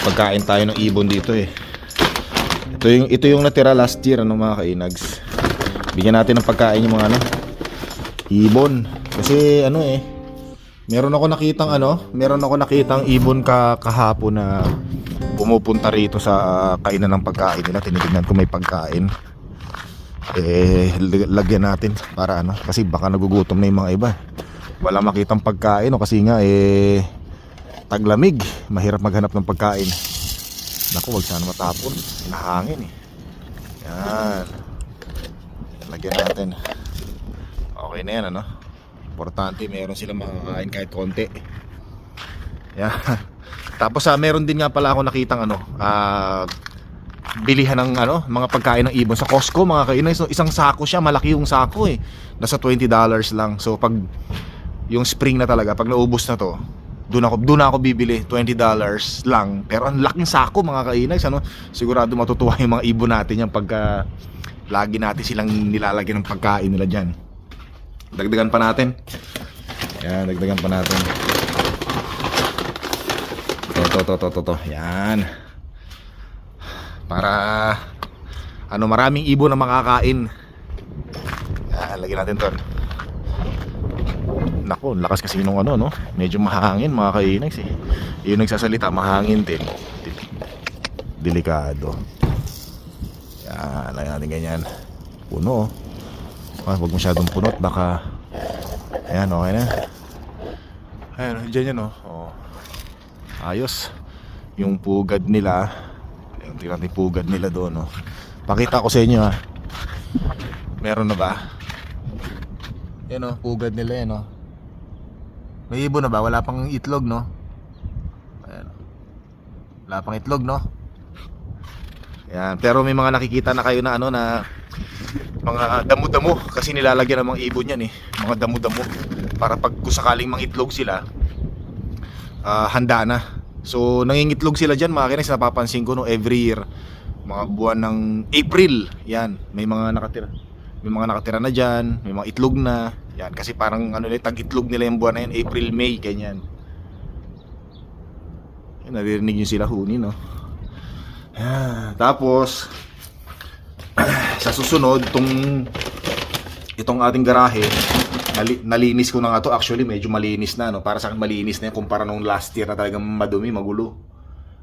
Pagkain tayo ng ibon dito eh. Ito yung, ito yung natira last year, ano mga kainags. Bigyan natin ng pagkain yung mga ano, ibon. Kasi ano eh, meron ako nakitang ano, meron ako nakitang ibon ka kahapon na pumupunta rito sa kainan ng pagkain nila. Tinitignan ko may pagkain. Eh, lag- lagyan natin para ano, kasi baka nagugutom na yung mga iba. Wala makitang pagkain o kasi nga eh taglamig, mahirap maghanap ng pagkain. Naku, wag sana matapon. Nahangin eh. Yan. Lagyan natin. Okay na yan ano. Importante, meron silang makakain kahit konti. Yan. Tapos ah, meron din nga pala ako nakitang ano, ah bilihan ng ano, mga pagkain ng ibon sa Costco, mga kainan. Isang sako siya, malaki yung sako eh. Nasa $20 lang. So pag yung spring na talaga, pag naubos na to, doon ako doon ako bibili, $20 lang. Pero ang laking sako mga kainags, ano? Sigurado matutuwa yung mga ibon natin yan pagka lagi natin silang nilalagyan ng pagkain nila diyan. Dagdagan pa natin. Yan, dagdagan pa natin. To, to, to, to, to. Yan. Para ano maraming ibon na makakain. Yan, lagyan natin 'to. Nako, lakas kasi nung ano, no? Medyo mahangin mga kainags eh. Yung nagsasalita, mahangin din. Delikado. Yan, lagyan natin ganyan. Puno. oh. Ah, huwag masyadong punot, baka... Ayan, okay na. Ayan, dyan yan, oh. oh. Ayos. Yung pugad nila. Yung tingnan natin pugad nila doon, oh. Pakita ko sa inyo, ha. Meron na ba? Yan oh, pugad nila yan oh. May ibon na ba? Wala pang itlog no? Ayan. Wala pang itlog no? Yan, pero may mga nakikita na kayo na ano na mga damo-damo kasi nilalagyan ng mga ibon yan eh. Mga damo-damo para pag kung sakaling mangitlog sila ah, handa na. So nangingitlog sila diyan mga kinis napapansin ko no every year mga buwan ng April. Yan, may mga nakatira may mga nakatira na dyan, may mga itlog na. Yan, kasi parang ano nila, tag-itlog nila yung buwan na yan, April, May, ganyan. Yan, naririnig nyo sila huni, no? Yan, tapos, sa susunod, itong, itong ating garahe, nali, nalinis ko na nga to. Actually, medyo malinis na, no? Para sa akin, malinis na yan kumpara nung last year na talagang madumi, magulo.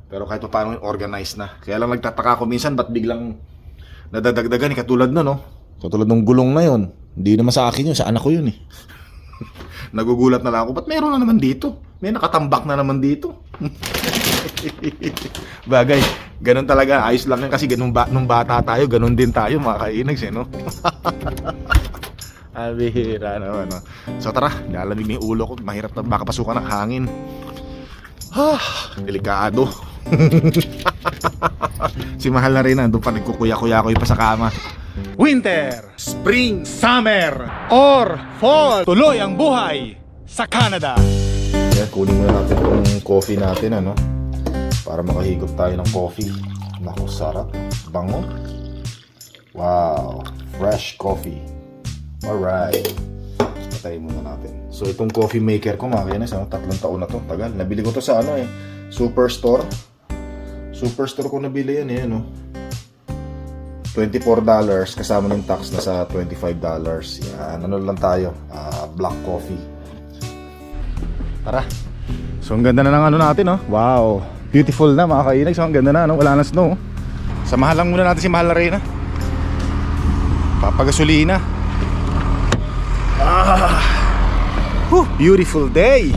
Pero kahit pa paano, organized na. Kaya lang nagtataka ko minsan, ba't biglang nadadagdagan, katulad na, no? Katulad ng gulong na yon. Hindi naman sa akin yun, sa anak ko yun eh. Nagugulat na lang ako, ba't meron na naman dito? May nakatambak na naman dito. Bagay, ganun talaga. Ayos lang yan kasi ganun ba, nung bata tayo, ganun din tayo mga kainags eh, no? Abihira naman, no? So tara, lalamig na yung ulo ko. Mahirap na baka pasukan ng hangin. Ah, delikado. si Mahal na rin nandun pa nagkukuya-kuya-kuya pa sa kama. Winter, Spring, Summer, or Fall. Tuloy ang buhay sa Canada. Yan, kunin muna natin itong coffee natin, ano? Para makahigop tayo ng coffee. Naku, sarap. Bango. Wow. Fresh coffee. Alright. Patayin muna natin. So, itong coffee maker ko, mga kainis, ano? Tatlong taon na to. Tagal. Nabili ko to sa ano eh. Superstore. Superstore ko nabili yan eh, ano? $24 kasama ng tax na sa $25. Yan, ano lang tayo, ah, black coffee. Tara. So ang ganda na ng ano natin, oh. Wow. Beautiful na mga kainag. So ang ganda na, no? Wala na snow. Samahan lang muna natin si Mahal Arena. Papagasolina. Ah. Whew, beautiful day.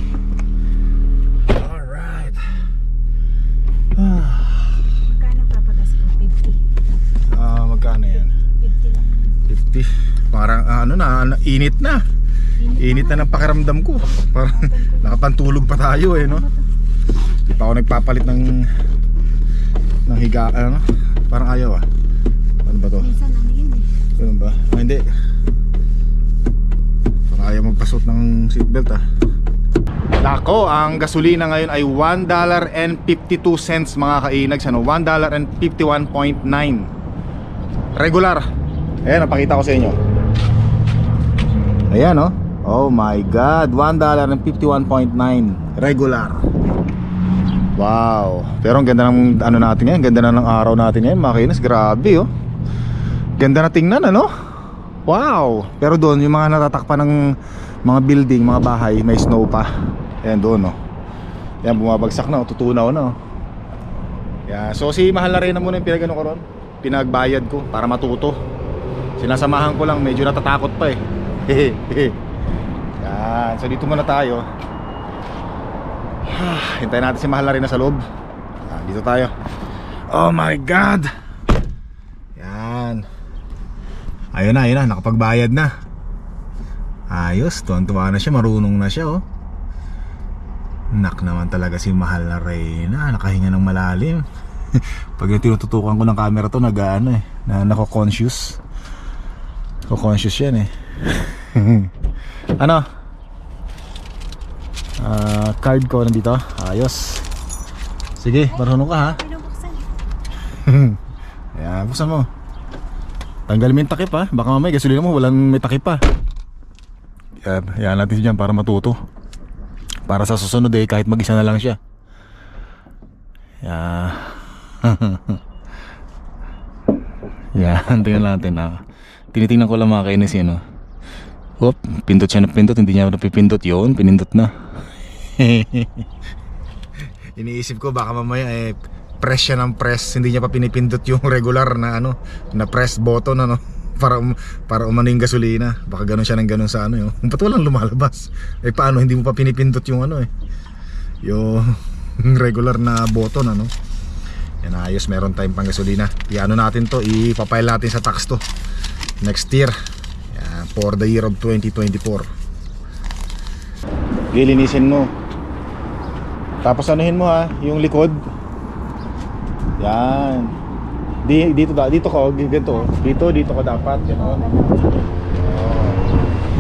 Parang ah, ano na, init na. Init na ng pakiramdam ko. Parang nakapantulog pa tayo eh, no? Di pa ako nagpapalit ng ng higa, ano? Parang ayaw ah. Ano ba to? Minsan ano yun eh. Ganun ba? Ah, hindi. Parang ayaw magpasot ng seatbelt ah. Nako, ang gasolina ngayon ay $1.52 mga kainags. Ano? $1.51.9 Regular. Ayan, napakita ko sa inyo. Ayan, oh. Oh my God. $1.51.9 Regular. Wow. Pero ang ganda ng ano natin ngayon, ganda na ng araw natin ngayon, mga kainis. Grabe oh. Ganda na tingnan ano? Wow. Pero doon yung mga natatakpan ng mga building, mga bahay, may snow pa. Ayan doon oh. Yan bumabagsak na, oh, tutunaw na oh. Yeah, so si Mahal na rin na muna yung pinagano ko ron. Pinagbayad ko para matuto. Sinasamahan ko lang, medyo natatakot pa eh. Yan, so dito muna tayo. Hintayin natin si Mahal na rin na sa loob. Yan, dito tayo. Oh my God! Yan. Ayun na, ayun na, nakapagbayad na. Ayos, tuwan-tuwa na siya, marunong na siya oh. Nak naman talaga si Mahal na Reyna, nakahinga ng malalim. Pag tinututukan ko ng camera to, nag-ano eh, na nako-conscious. Nako-conscious yan eh. ano? Ah, card ko nandito. Ayos. Sige, marunong ka ha. Ayan, buksan mo. Tanggal mo yung takip ha. Baka mamaya gasolina mo walang may takip pa. Yan, yan natin dyan para matuto. Para sa susunod eh, kahit mag-isa na lang siya. Yan. yan, tingnan natin ha. Tinitingnan ko lang mga kainis yun. Oh. Whoop, pindot siya na pindot, hindi niya napipindot yun, pinindot na. Iniisip ko baka mamaya eh press siya ng press, hindi niya pa pinipindot yung regular na ano, na press button ano para um, para umano yung gasolina. Baka ganun siya ng ganun sa ano yun. Ba't walang lumalabas? Eh paano hindi mo pa pinipindot yung ano eh. Yung regular na button ano. Yan ayos, meron tayong pang gasolina. Iano natin to, ipapile natin sa tax to. Next year. Yan, for the year of 2024. Gilinisin mo. Tapos anuhin mo ha, yung likod. Yan. Di, dito da, dito ko, ganito. Dito, dito ko dapat, gano'n. Oh,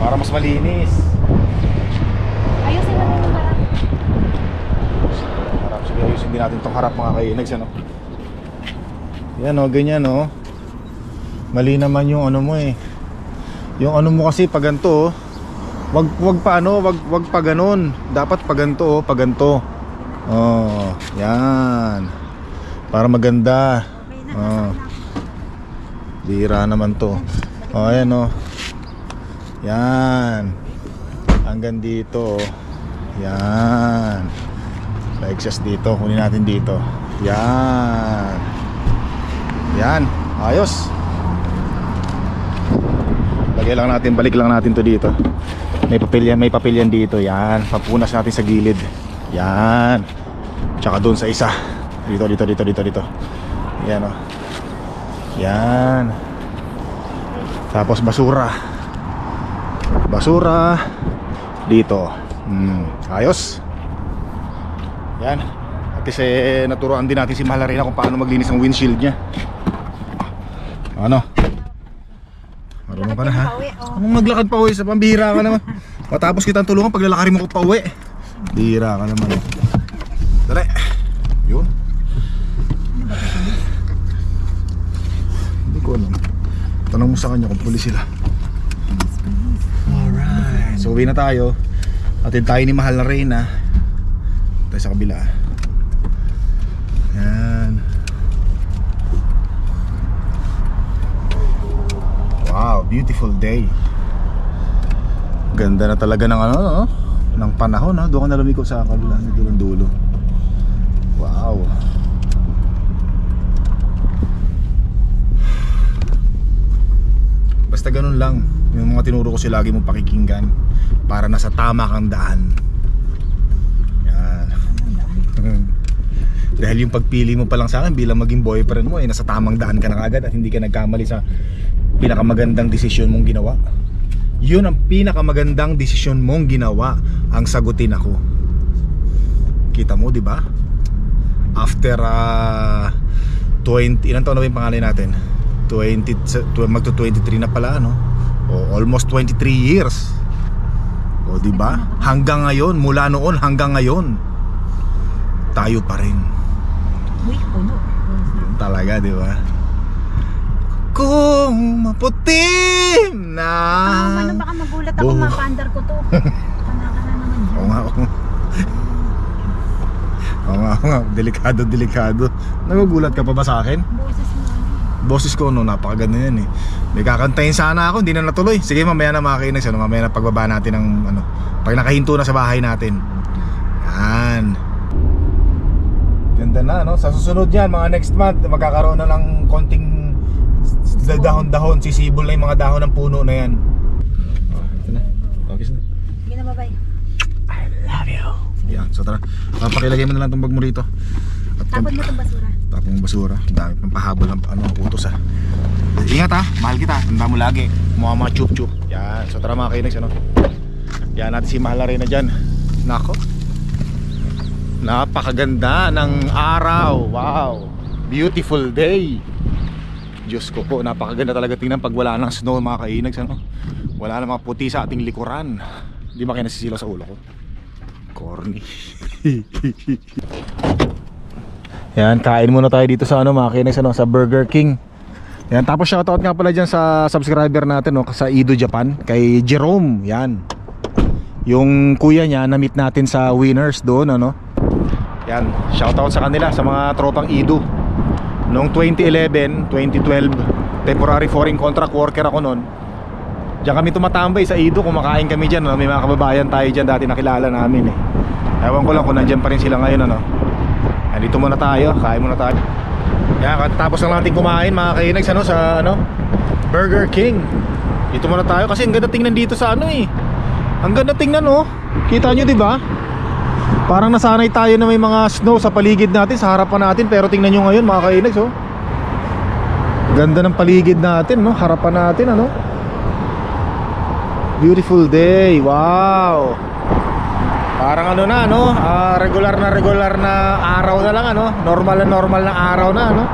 para mas malinis. Ayusin natin yung parang. Harap, sige, ayusin din natin itong harap mga kainags, ano. Yan o, ganyan o. Mali naman yung ano mo eh. Yung ano mo kasi pag ganito oh. Wag wag pa ano, wag wag pa ganun. Dapat pag ganito oh, pag ganito. Oh, yan. Para maganda. Oh. Bira naman to. Oh, ayan oh. Yan. Hanggang dito. oh. Yan. Sa exhaust dito. Kunin natin dito. Yan. Yan. Ayos. Lagay lang natin, balik lang natin to dito. May papel may papel dito. Yan. Papunas natin sa gilid. Yan. Tsaka doon sa isa. Dito, dito, dito, dito, dito. Yan oh. Yan. Tapos basura. Basura. Dito. Hmm. Ayos. Yan. At kasi naturoan din natin si Malarina kung paano maglinis ng windshield niya. Ano? Marunong ka na ha? Pauwi, oh. Anong maglakad pa uwi sa pambihira ka naman? Matapos kitang tulungan paglalakarin mo ko pa uwi. Bihira ka naman. Dali. Yun. Hindi ko alam. Tanong mo sa kanya kung pulis sila. Alright. So uwi na tayo. Atin tayo ni Mahal na Reyna. Tayo sa kabila. Yan. Wow, beautiful day. Ganda na talaga ng ano, no? ng panahon, no? Doon ka na lumiko sa kabila, dulong dulo. Wow. Basta ganun lang. Yung mga tinuro ko sila lagi mong pakikinggan para nasa tama kang daan. Yan. Dahil yung pagpili mo pa lang sa akin bilang maging boyfriend mo, eh, nasa tamang daan ka na agad at hindi ka nagkamali sa pinakamagandang desisyon mong ginawa. Yun ang pinakamagandang desisyon mong ginawa ang sagutin ako. Kita mo, di ba? After uh, 20, ilan taon na ba yung pangalan natin? 20, sa- tw- magto 23 na pala, no? O almost 23 years. O, di ba? Hanggang ngayon, mula noon hanggang ngayon, tayo pa rin. Uy, puno. Talaga, di ba? Kung maputim na ano baka magulat ako, Oh. mapaandar ko to. Kana ka na naman Oo dyan. nga, oo. Oo nga, oo nga. Delikado, delikado. Nagugulat ka pa ba sa akin? Boses mo. Boses ko, no, napakaganda yan eh. May kakantayin sana ako, hindi na natuloy. Sige, mamaya na mga kainex, ano, mamaya na pagbaba natin ng, ano, pag nakahinto na sa bahay natin. Yan. Ganda na, no? Sa susunod yan, mga next month, magkakaroon na ng konting s- dahon-dahon, sisibol na yung mga dahon ng puno na yan. Oh, ito na. Okay na. Sige na, bye-bye. I love you. Yan, so tara. Papakilagay mo na lang itong bag mo rito. At Tapon mo itong basura. tapong basura. Ang dami pang pahabol ng ano, utos ah. Ingat ha, mahal kita. Tanda mo lagi. Mukha mga chup chup. Yan, so tara mga kainex ano. Yan natin si Mahal Arena dyan. Nako. Napakaganda ng araw. Wow. Beautiful day. Diyos ko po, napakaganda talaga tingnan pag wala ng snow mga kainags ano. Wala na mga puti sa ating likuran. Hindi ba kayo sa ulo ko? Corny. Yan, kain muna tayo dito sa ano mga kinex, ano, sa Burger King. Yan, tapos shoutout nga pala dyan sa subscriber natin no, sa Ido Japan, kay Jerome, yan. Yung kuya niya, na-meet natin sa Winners doon, ano. Yan, shoutout sa kanila, sa mga tropang Ido. Noong 2011, 2012, temporary foreign contract worker ako noon. Diyan kami tumatambay sa Ido, kumakain kami dyan, no? may mga kababayan tayo dyan dati nakilala namin eh. Ewan ko lang kung nandyan pa rin sila ngayon, ano. Yan, dito muna tayo, kain muna tayo. Yan, tapos lang natin kumain mga kainags ano, sa ano, Burger King. Dito muna tayo kasi ang ganda tingnan dito sa ano eh. Ang ganda tingnan oh. Kita nyo di ba? Parang nasanay tayo na may mga snow sa paligid natin, sa harapan natin Pero tingnan nyo ngayon mga kainags oh Ganda ng paligid natin no, harapan natin ano Beautiful day, wow Parang ano na no, ah, regular na regular na araw na lang ano, normal na normal na araw na ano.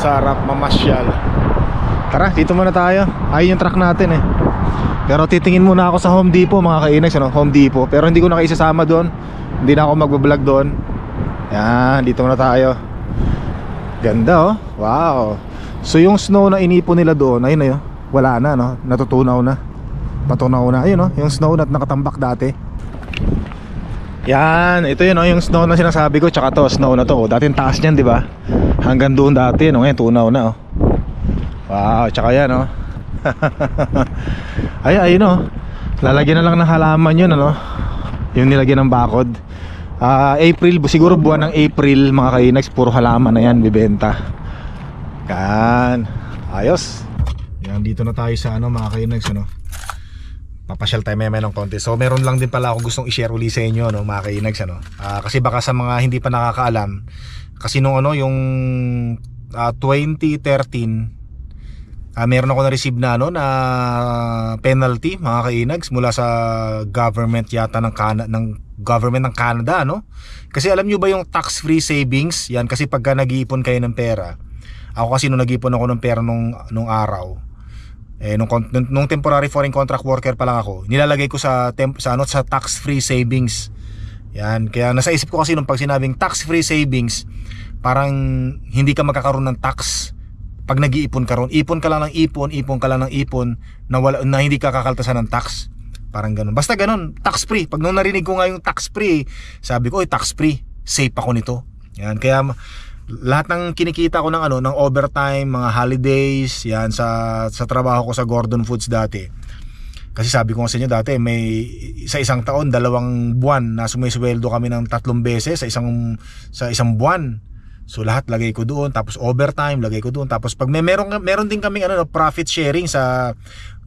Sarap mamasyal. Tara, dito muna tayo. Ayun yung truck natin eh. Pero titingin muna ako sa Home Depot mga kainags ano, Home Depot. Pero hindi ko na kaisasama doon. Hindi na ako magbablog doon. Yan, dito muna tayo. Ganda oh. Wow. So yung snow na inipon nila doon, ayun na yun. Wala na no, natutunaw na. Patunaw na. Ayun no, yung snow na nakatambak dati. Yan, ito yun no, yung snow na sinasabi ko, tsaka to, snow na to. Oh, Dating taas niyan, di ba? Hanggang doon dati, no, ngayon tunaw na oh. Wow, tsaka yan oh. Ay, ayun oh. Lalagyan na lang ng halaman yun, ano? Yung nilagyan ng bakod. Ah, April, siguro buwan ng April, mga kainags, puro halaman na yan, bibenta. Yan. Ayos. Yan, dito na tayo sa ano, mga kainags, ano? papasyal tayo may ng konti. So meron lang din pala ako gustong i-share uli sa inyo no, mga kainags ano. Ah, kasi baka sa mga hindi pa nakakaalam, kasi nung ano yung ah, 2013 ah, meron ako na-receive na ano na penalty mga kainags mula sa government yata ng Canada ng government ng Canada no. Kasi alam nyo ba yung tax-free savings? Yan kasi pagka nag-iipon kayo ng pera. Ako kasi nung nag-iipon ako ng pera nung nung araw, eh nung, nung, nung temporary foreign contract worker pa lang ako nilalagay ko sa temp, sa ano sa tax free savings yan kaya nasa isip ko kasi nung pag sinabing tax free savings parang hindi ka magkakaroon ng tax pag nag-iipon ka ron ipon ka lang ng ipon ipon ka lang ng ipon na, wala, na hindi ka kakaltasan ng tax. Parang ganun. Basta ganun tax free pag nung narinig ko nga yung tax free sabi ko oy tax free safe ako nito. Yan kaya lahat ng kinikita ko ng ano ng overtime, mga holidays, yan sa sa trabaho ko sa Gordon Foods dati. Kasi sabi ko sa inyo dati, may sa isang taon, dalawang buwan na sumisweldo kami ng tatlong beses sa isang sa isang buwan. So lahat lagay ko doon, tapos overtime lagay ko doon, tapos pag may meron meron din kaming ano no, profit sharing sa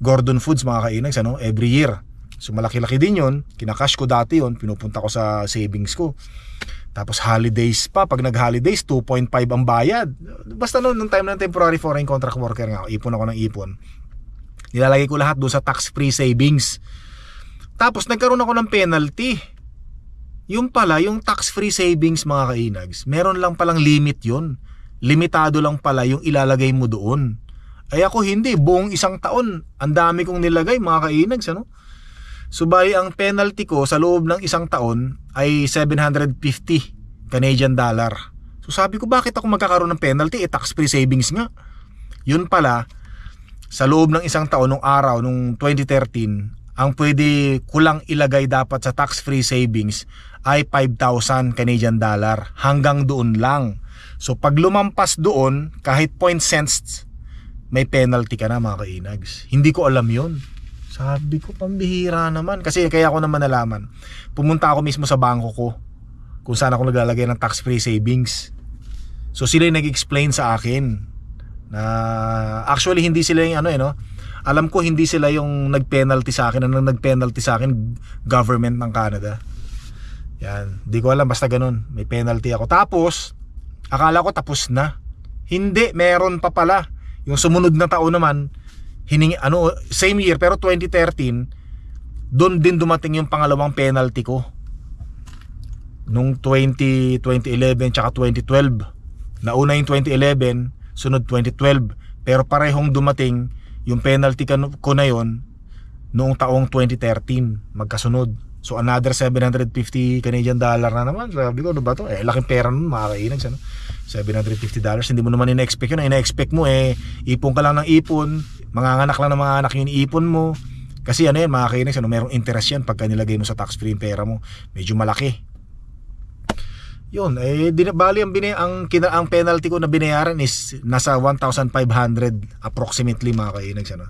Gordon Foods mga kainags ano, every year. So malaki-laki din 'yon. Kinakash ko dati 'yon, pinupunta ko sa savings ko. Tapos holidays pa, pag nag-holidays 2.5 ang bayad. Basta noon nung time ng temporary foreign contract worker nga, ipon ako ng ipon. Nilalagay ko lahat doon sa tax-free savings. Tapos nagkaroon ako ng penalty. Yung pala, yung tax-free savings mga kainags, meron lang palang limit yun. Limitado lang pala yung ilalagay mo doon. Ay ako hindi, buong isang taon, ang dami kong nilagay mga kainags, ano? Subay ang penalty ko sa loob ng isang taon ay 750 Canadian dollar. So sabi ko bakit ako magkakaroon ng penalty? Eh tax free savings nga. Yun pala sa loob ng isang taon nung araw nung 2013 ang pwede kulang ilagay dapat sa tax-free savings ay 5,000 Canadian dollar. Hanggang doon lang. So pag lumampas doon, kahit point cents, may penalty ka na mga kainags. Hindi ko alam yon. Sabi ko, pambihira naman. Kasi kaya ako naman nalaman. Pumunta ako mismo sa bangko ko kung saan ako naglalagay ng tax-free savings. So sila yung nag-explain sa akin na actually hindi sila yung ano eh no. Alam ko hindi sila yung nag-penalty sa akin. Ang nag-penalty sa akin government ng Canada. Yan, di ko alam basta ganun. May penalty ako. Tapos akala ko tapos na. Hindi, meron pa pala. Yung sumunod na taon naman hiningi ano same year pero 2013 doon din dumating yung pangalawang penalty ko nung 20, 2011 tsaka 2012 nauna yung 2011 sunod 2012 pero parehong dumating yung penalty ko na yon noong taong 2013 magkasunod. So another 750 Canadian dollar na naman. Sabi ko ano ba to? Eh laking pera nun mga kainags ano 750 dollars. Hindi mo naman ina-expect yun. Ina-expect mo eh ipon ka lang ng ipon. Manganganak lang ng mga anak yung ipon mo. Kasi ano yan mga kainags ano merong interest yan pagka nilagay mo sa tax free yung pera mo. Medyo malaki yun, eh din, bali ang bini ang kina, ang penalty ko na binayaran is nasa 1,500 approximately mga kainags ano.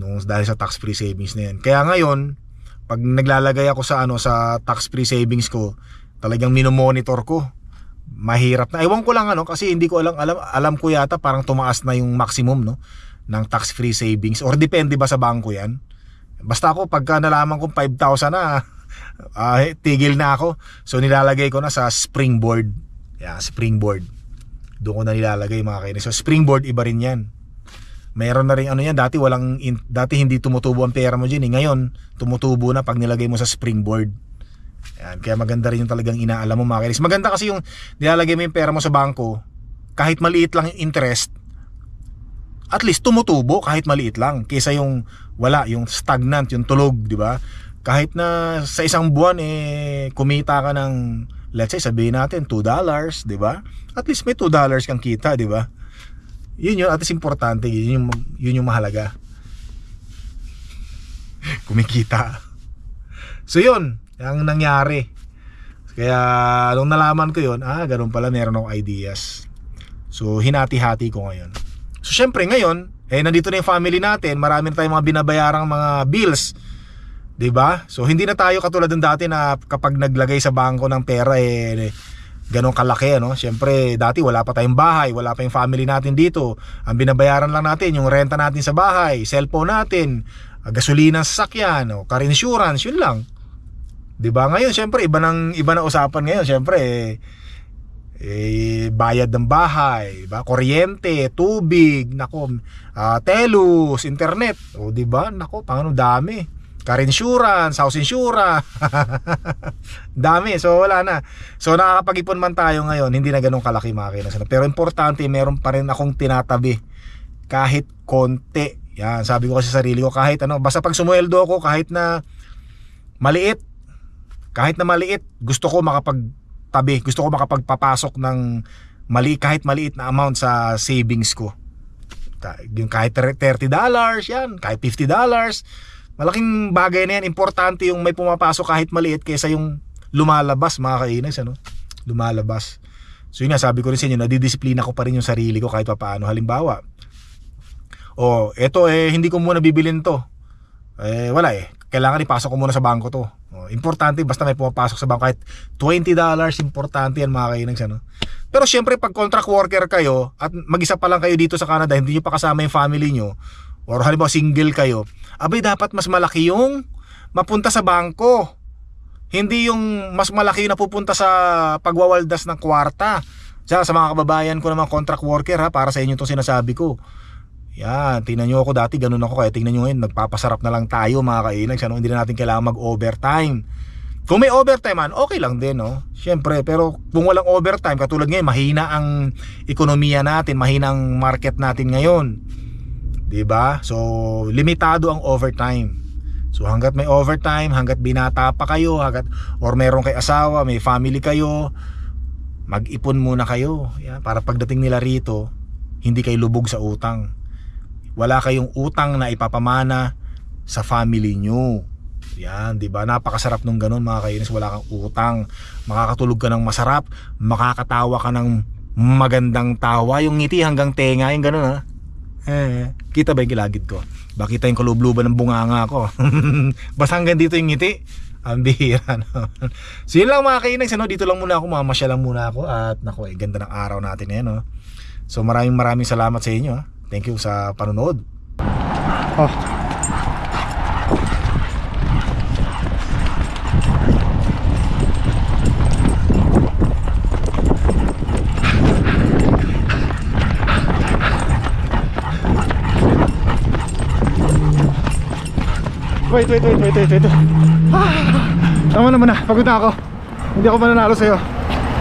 Nung dahil sa tax free savings na yan. Kaya ngayon, pag naglalagay ako sa ano sa tax free savings ko, talagang minomonitor ko. Mahirap na. Ewan ko lang ano kasi hindi ko alam alam alam ko yata parang tumaas na yung maximum no ng tax free savings or depende ba sa bangko 'yan. Basta ako pagka nalaman kong 5,000 na ah, tigil na ako. So nilalagay ko na sa springboard. Yeah, springboard. Doon ko na nilalagay mga kainis. So springboard iba rin 'yan. Meron na rin ano yan, dati walang in- dati hindi tumutubo ang pera mo diyan, eh. ngayon tumutubo na pag nilagay mo sa springboard. Yan, kaya maganda rin yung talagang inaalam mo mga kainis. Maganda kasi yung nilalagay mo yung pera mo sa bangko, kahit maliit lang yung interest, at least tumutubo kahit maliit lang kaysa yung wala, yung stagnant, yung tulog, di ba? Kahit na sa isang buwan eh kumita ka ng let's say sabihin natin 2 dollars, di ba? At least may 2 dollars kang kita, di ba? Yun yun, at least importante, yun yung, yun yung mahalaga. Kumikita. So yun, ang nangyari. Kaya nung nalaman ko yun, ah, ganun pala, meron akong ideas. So hinati-hati ko ngayon. So syempre ngayon, eh nandito na yung family natin, marami na tayong mga binabayarang mga bills. 'Di ba? So hindi na tayo katulad ng dati na kapag naglagay sa bangko ng pera eh ganong kalaki ano. Syempre dati wala pa tayong bahay, wala pa yung family natin dito. Ang binabayaran lang natin yung renta natin sa bahay, cellphone natin, gasolina sa sasakyan, o car insurance, yun lang. 'Di ba? Ngayon syempre iba nang iba na usapan ngayon, syempre eh, eh, bayad ng bahay, ba? Kuryente, tubig, nako, ah, telus, internet. O di ba? Nako, pangano dami. Car insurance, house insurance. dami. So wala na. So nakakapag-ipon man tayo ngayon, hindi na ganun kalaki mga kinas. Pero importante, meron pa rin akong tinatabi kahit konti. Yan, sabi ko kasi sa sarili ko kahit ano, basta pag sumweldo ako kahit na maliit, kahit na maliit, gusto ko makapag tabi. Gusto ko makapagpapasok ng mali kahit maliit na amount sa savings ko. Yung kahit 30 dollars yan, kahit 50 dollars. Malaking bagay na yan. Importante yung may pumapasok kahit maliit kaysa yung lumalabas mga kainis. Ano? Lumalabas. So yun nga, sabi ko rin sa inyo, nadidisiplina ko pa rin yung sarili ko kahit pa paano. Halimbawa, oh, eto eh, hindi ko muna bibilin to. Eh, wala eh. Kailangan ipasok ko muna sa bangko to. Oh, importante basta may pumapasok sa bangko kahit 20 dollars importante yan mga kainags ano. Pero syempre pag contract worker kayo at mag-isa pa lang kayo dito sa Canada, hindi niyo pa kasama yung family nyo or halimbawa single kayo, abay dapat mas malaki yung mapunta sa bangko. Hindi yung mas malaki yung napupunta sa pagwawaldas ng kwarta. Sa, sa mga kababayan ko naman contract worker ha, para sa inyo itong sinasabi ko. Yan, tingnan nyo ako dati, ganun ako kaya tingnan nyo ngayon, nagpapasarap na lang tayo mga kainags, ano, hindi na natin kailangan mag-overtime. Kung may overtime man, okay lang din, no? Siyempre, pero kung walang overtime, katulad ngayon, mahina ang ekonomiya natin, mahina ang market natin ngayon. 'Di ba? So, limitado ang overtime. So, hanggat may overtime, hanggat binata pa kayo, hanggat, or meron kay asawa, may family kayo, mag-ipon muna kayo. Yan, para pagdating nila rito, hindi kayo lubog sa utang wala kayong utang na ipapamana sa family nyo. Yan, 'di ba? Napakasarap nung ganun mga kainis, wala kang utang. Makakatulog ka ng masarap, makakatawa ka ng magandang tawa, yung ngiti hanggang tenga, yung ganun ha. Eh, kita ba yung kilagid ko? Bakita yung kalubluban ng bunganga ko. Basta hanggang dito yung ngiti. Ang bihira naman. So yun lang mga kainags, ano? dito lang muna ako, mamasya lang muna ako at naku, eh, ganda ng araw natin ngayon. No? So maraming maraming salamat sa inyo. ha. Thank you sa panonood. Oh. Wait, wait, wait, wait, wait, wait. Ah, tama na, pagod na ako. Hindi ako mananalo sa'yo.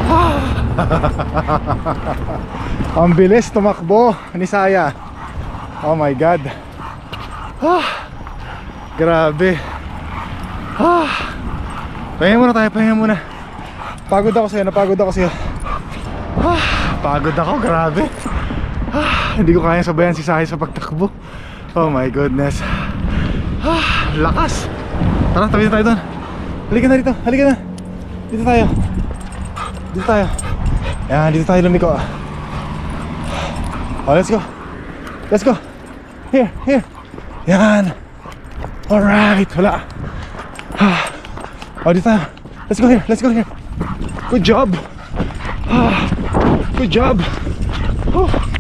Ah. Ang bilis tumakbo ni Saya. Oh my God. Ah, grabe. Ah, pahinga muna tayo, pahinga muna. Pagod ako sa'yo, napagod ako sa'yo. Ah, pagod ako, grabe. Ah, hindi ko kaya sabayan si Saya sa pagtakbo. Oh my goodness. Lakas. Tara, tabi na tayo doon. Halika na dito, halika na. Dito tayo. Dito tayo. Yan, dito tayo lumiko. Oh, let's go. Let's go. Here, here. Yan. Alright, wala. Ah. Oh, dito tayo. Let's go here, let's go here. Good job. Ah, good job. Oh.